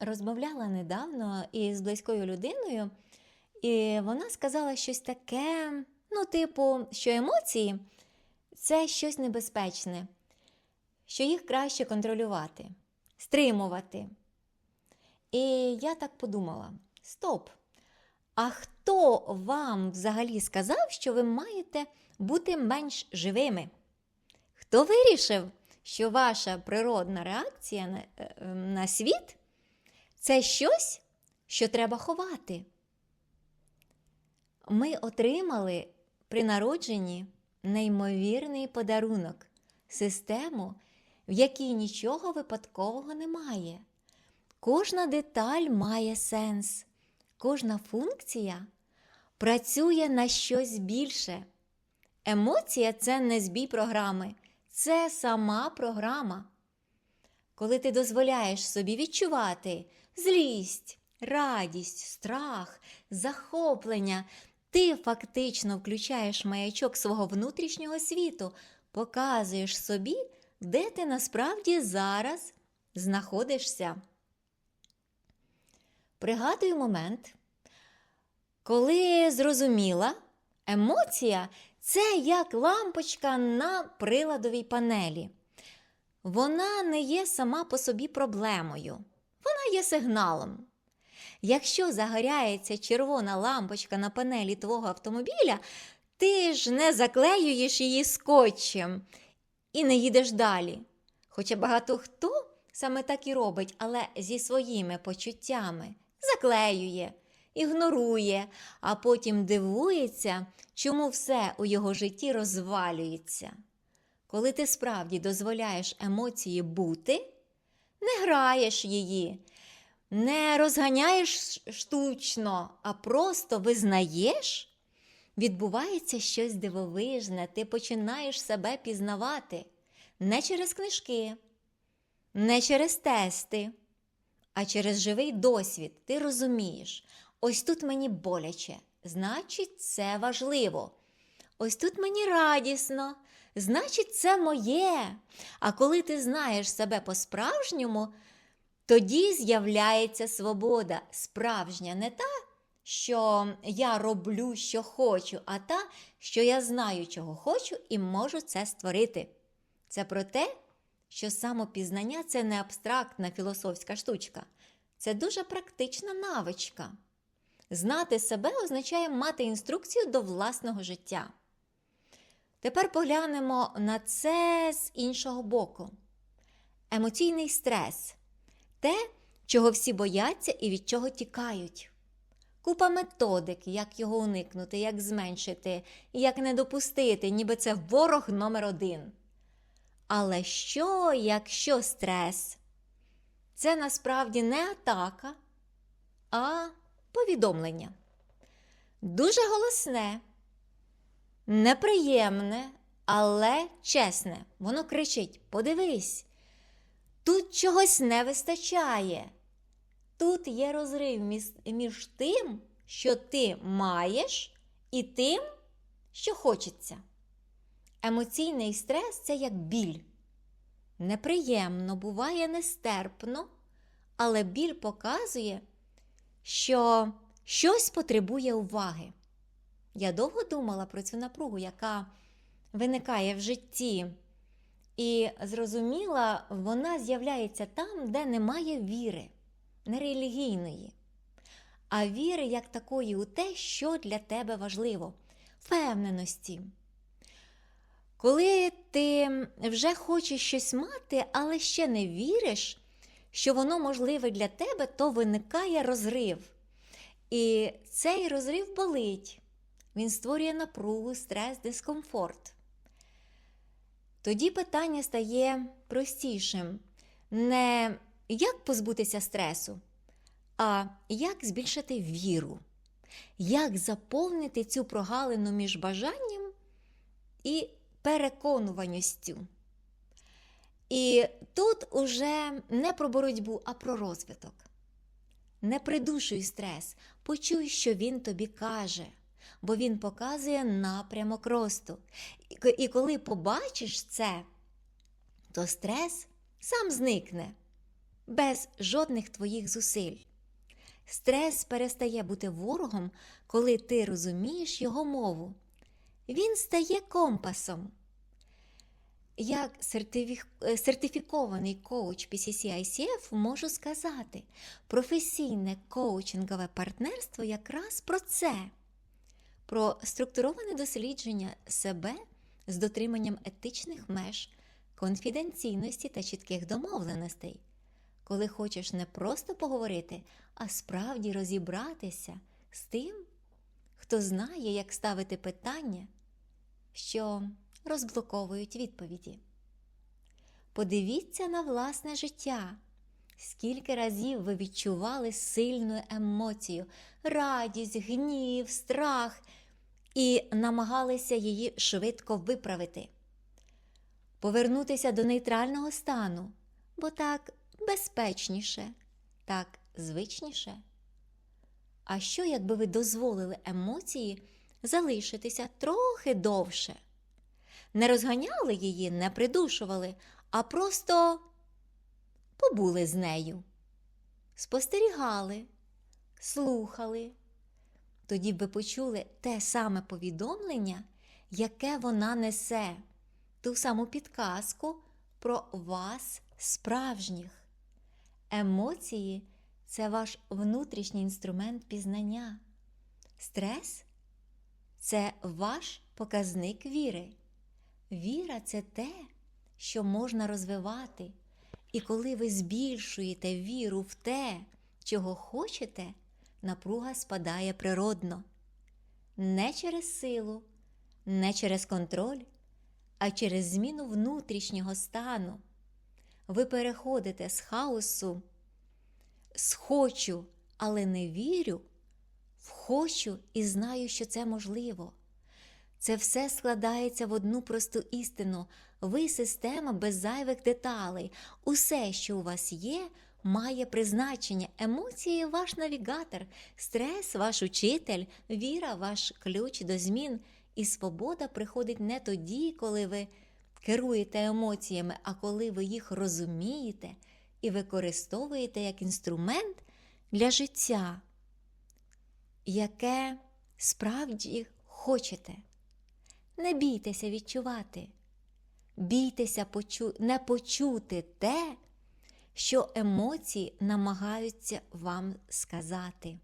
розмовляла недавно із близькою людиною, і вона сказала щось таке, ну, типу, що емоції це щось небезпечне, що їх краще контролювати, стримувати. І я так подумала: стоп! А хто вам взагалі сказав, що ви маєте бути менш живими? Хто вирішив, що ваша природна реакція на, е, на світ це щось, що треба ховати? Ми отримали при народженні неймовірний подарунок, систему, в якій нічого випадкового немає. Кожна деталь має сенс, кожна функція працює на щось більше. Емоція це не збій програми, це сама програма. Коли ти дозволяєш собі відчувати злість, радість, страх, захоплення, ти фактично включаєш маячок свого внутрішнього світу, показуєш собі, де ти насправді зараз знаходишся. Пригадую момент, коли зрозуміла, емоція це як лампочка на приладовій панелі. Вона не є сама по собі проблемою, вона є сигналом. Якщо загоряється червона лампочка на панелі твого автомобіля, ти ж не заклеюєш її скотчем і не їдеш далі. Хоча багато хто саме так і робить, але зі своїми почуттями заклеює, ігнорує, а потім дивується, чому все у його житті розвалюється. Коли ти справді дозволяєш емоції бути, не граєш її, не розганяєш штучно, а просто визнаєш, відбувається щось дивовижне, ти починаєш себе пізнавати не через книжки, не через тести, а через живий досвід. Ти розумієш, ось тут мені боляче, значить, це важливо. Ось тут мені радісно, значить, це моє. А коли ти знаєш себе по-справжньому, тоді з'являється свобода, справжня, не та, що я роблю, що хочу, а та, що я знаю, чого хочу, і можу це створити. Це про те, що самопізнання це не абстрактна філософська штучка, це дуже практична навичка. Знати себе означає мати інструкцію до власного життя. Тепер поглянемо на це з іншого боку. Емоційний стрес те, чого всі бояться і від чого тікають. Купа методик, як його уникнути, як зменшити, як не допустити, ніби це ворог номер один. Але що, якщо стрес? Це насправді не атака, а повідомлення. Дуже голосне, неприємне, але чесне. Воно кричить: подивись, тут чогось не вистачає. Тут є розрив між, тим, що ти маєш, і тим, що хочеться. Емоційний стрес це як біль. Неприємно, буває нестерпно, але біль показує, що щось потребує уваги. Я довго думала про цю напругу, яка виникає в житті, і зрозуміла, вона з'являється там, де немає віри, не релігійної, а віри як такої у те, що для тебе важливо, впевненості. Коли ти вже хочеш щось мати, але ще не віриш, що воно можливе для тебе, то виникає розрив. І цей розрив болить. Він створює напругу, стрес, дискомфорт. Тоді питання стає простішим: не як позбутися стресу, а як збільшити віру, як заповнити цю прогалину між бажанням і переконуваністю. І тут уже не про боротьбу, а про розвиток. Не придушуй стрес, почуй, що він тобі каже, бо він показує напрямок росту. І коли побачиш це, то стрес сам зникне. без жодних твоїх зусиль. Стрес перестає бути ворогом, коли ти розумієш його мову. Він стає компасом. Як е, сертифікований коуч PCC ICF можу сказати, професійне коучингове партнерство якраз про це, про структуроване дослідження себе з дотриманням етичних меж, конфіденційності та чітких домовленостей, коли хочеш не просто поговорити, а справді розібратися з тим, хто знає, як ставити питання, що розблоковують відповіді. Подивіться на власне життя. Скільки разів ви відчували сильну емоцію, радість, гнів, страх і намагалися її швидко виправити, повернутися до нейтрального стану, бо так безпечніше, так звичніше. А що, якби ви дозволили емоції залишитися трохи довше? Не розганяли її, не придушували, а просто побули з нею, спостерігали, слухали. Тоді б ви почули те саме повідомлення, яке вона несе, ту саму підказку про вас справжніх. Емоції це ваш внутрішній інструмент пізнання. Стрес це ваш показник віри. Віра це те, що можна розвивати. І коли ви збільшуєте віру в те, чого хочете, напруга спадає природно. Не через силу, не через контроль, а через зміну внутрішнього стану. Ви переходите з хаосу, з хочу, але не вірю, в хочу і знаю, що це можливо. Це все складається в одну просту істину. Ви система без зайвих деталей. Усе, що у вас є, має призначення. Емоції ваш навігатор, стрес ваш учитель, віра ваш ключ до змін. І свобода приходить не тоді, коли ви керуєте емоціями, а коли ви їх розумієте і використовуєте як інструмент для життя, яке справді хочете. Не бійтеся відчувати, бійтеся почу... не почути те, що емоції намагаються вам сказати.